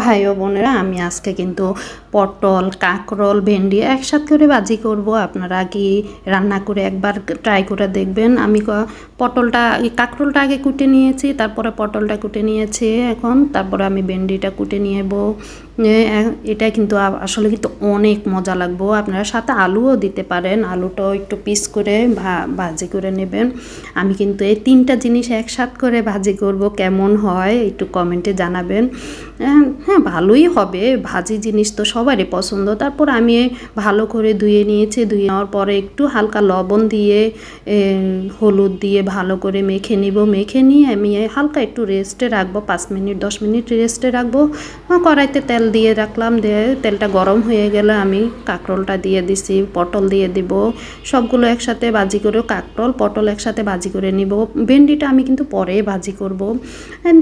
ভাই ও বোনেরা, আমি আজকে কিন্তু পটল, কাঁকরোল, ভেন্ডি একসাথে করে ভাজি করব। আপনারা কি রান্না করে একবার ট্রাই করে দেখবেন। আমি পটলটা কাঁকরোলটা আগে কুটে নিয়েছি, তারপরে পটলটা কুটে নিয়েছি এখন। তারপরে আমি ভেন্ডিটা কুটে নিয়েব এটা কিন্তু আসলে কিন্তু অনেক মজা লাগবো। আপনারা সাথে আলুও দিতে পারেন। আলুটাও একটু পিস করে ভাজি করে নেবেন। আমি কিন্তু এই তিনটা জিনিস একসাথ করে ভাজি করব। কেমন হয় একটু কমেন্টে জানাবেন। হ্যাঁ, ভালোই হবে। ভাজি জিনিস তো সবারই পছন্দ। তারপর আমি ভালো করে ধুয়ে নিয়েছি। ধুয়ে নেওয়ার পরে একটু হালকা লবণ দিয়ে হলুদ দিয়ে ভালো করে মেখে নিব। মেখে নিয়ে আমি হালকা একটু রেস্টে রাখব। পাঁচ মিনিট দশ মিনিট রেস্টে রাখব। কড়াইতে তেল দিয়ে রাখলাম। দিয়ে তেলটা গরম হয়ে গেলে আমি কাঁকরোলটা দিয়ে দিছি পটল দিয়ে দিব। সবগুলো একসাথে ভাজি করে কাঁকরোল পটল একসাথে ভাজি করে নিব। ভেন্ডিটা আমি কিন্তু পরে ভাজি করব।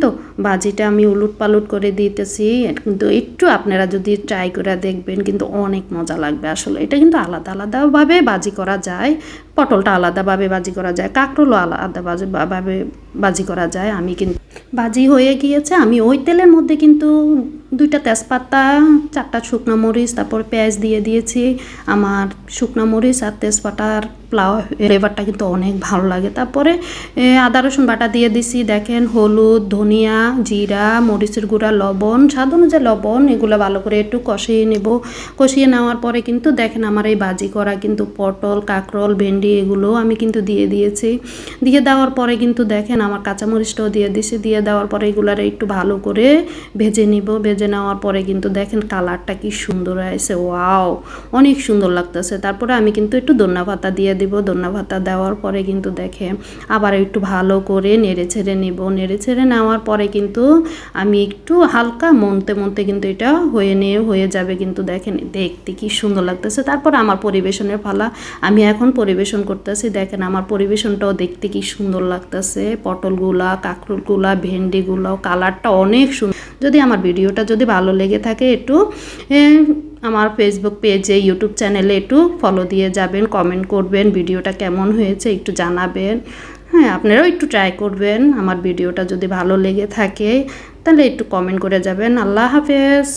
তো ভাজিটা আমি উলুট পালুট করে দিতেছি। কিন্তু একটু আপনারা যদি ট্রাই করে দেখবেন, কিন্তু অনেক মজা লাগবে আসলে। এটা কিন্তু আলাদা, আলাদাভাবে বাজি করা যায়। পটলটা আলাদাভাবে ভাজি করা যায়, কাঁকরোলও আলাদা ভাজি- ভাবে ভাজি করা যায়, আমি কিন্তু ভাজি হয়ে গিয়েছে, আমি ওই তেলের মধ্যে কিন্তু দুইটা তেজপাতা, চারটা শুকনো মরিচ, তারপর পেঁয়াজ দিয়ে দিয়েছি, আমার শুকনো মরিচ আর তেজপাতার প্লাও, ফ্লেভারটা কিন্তু অনেক ভালো লাগে। তারপরে আদা, রসুন বাটা দিয়ে দিছি, দেখেন হলুদ, ধনিয়া, জিরা, মরিচের গুঁড়া, লবণ, স্বাদ অনুযায়ী লবণ, এগুলো ভালো করে একটু কষিয়ে নেব। কষিয়ে নেওয়ার পরে কিন্তু দেখেন আমার এই ভাজি করা কিন্তু পটল, কাঁকরোল, ভেন্ডি এগুলো আমি কিন্তু দিয়ে দিয়েছি। দিয়ে দেওয়ার পরে কিন্তু দেখেন আমার কাঁচামরিচটাও দিয়ে দিছি। দিয়ে দেওয়ার পরে এগুলার একটু ভালো করে ভেজে নিব। ভেজে নেওয়ার পরে কিন্তু দেখেন কালারটা কি সুন্দর হয়েছে। ওয়াও! অনেক সুন্দর লাগতেছে। তারপরে আমি কিন্তু একটু দন্না ভাতা দিয়ে দিব। দন্না ভাতা দেওয়ার পরে কিন্তু দেখে আবার একটু ভালো করে নেড়ে ছেড়ে নিব। নেড়ে ছেড়ে নেওয়ার পরে কিন্তু আমি একটু হালকা মনতে মনতে কিন্তু এটা হয়ে নিয়ে হয়ে যাবে কিন্তু দেখেন দেখতে কি সুন্দর লাগতেছে। তারপর আমার পরিবেশনের ফালা আমি এখন পরিবেশন করতেছি। দেখেন আমার পরিবেশনটাও দেখতে কি সুন্দর লাগতেছে। পটলগুলা, কাঁকরোলগুলা ভেন্ডিগুলো কালারটা অনেক সুন্দর যদি আমার ভিডিওটা যদি ভালো লেগে থাকে একটু আমার ফেসবুক পেজে ইউটিউব চ্যানেলে একটু ফলো দিয়ে যাবেন কমেন্ট করবেন, ভিডিওটা কেমন হয়েছে একটু জানাবেন। হ্যাঁ আপনারাও একটু ট্রাই করবেন আমার ভিডিওটা যদি ভালো লেগে থাকে, তাহলে একটু কমেন্ট করে যাবেন। আল্লাহ হাফেজ।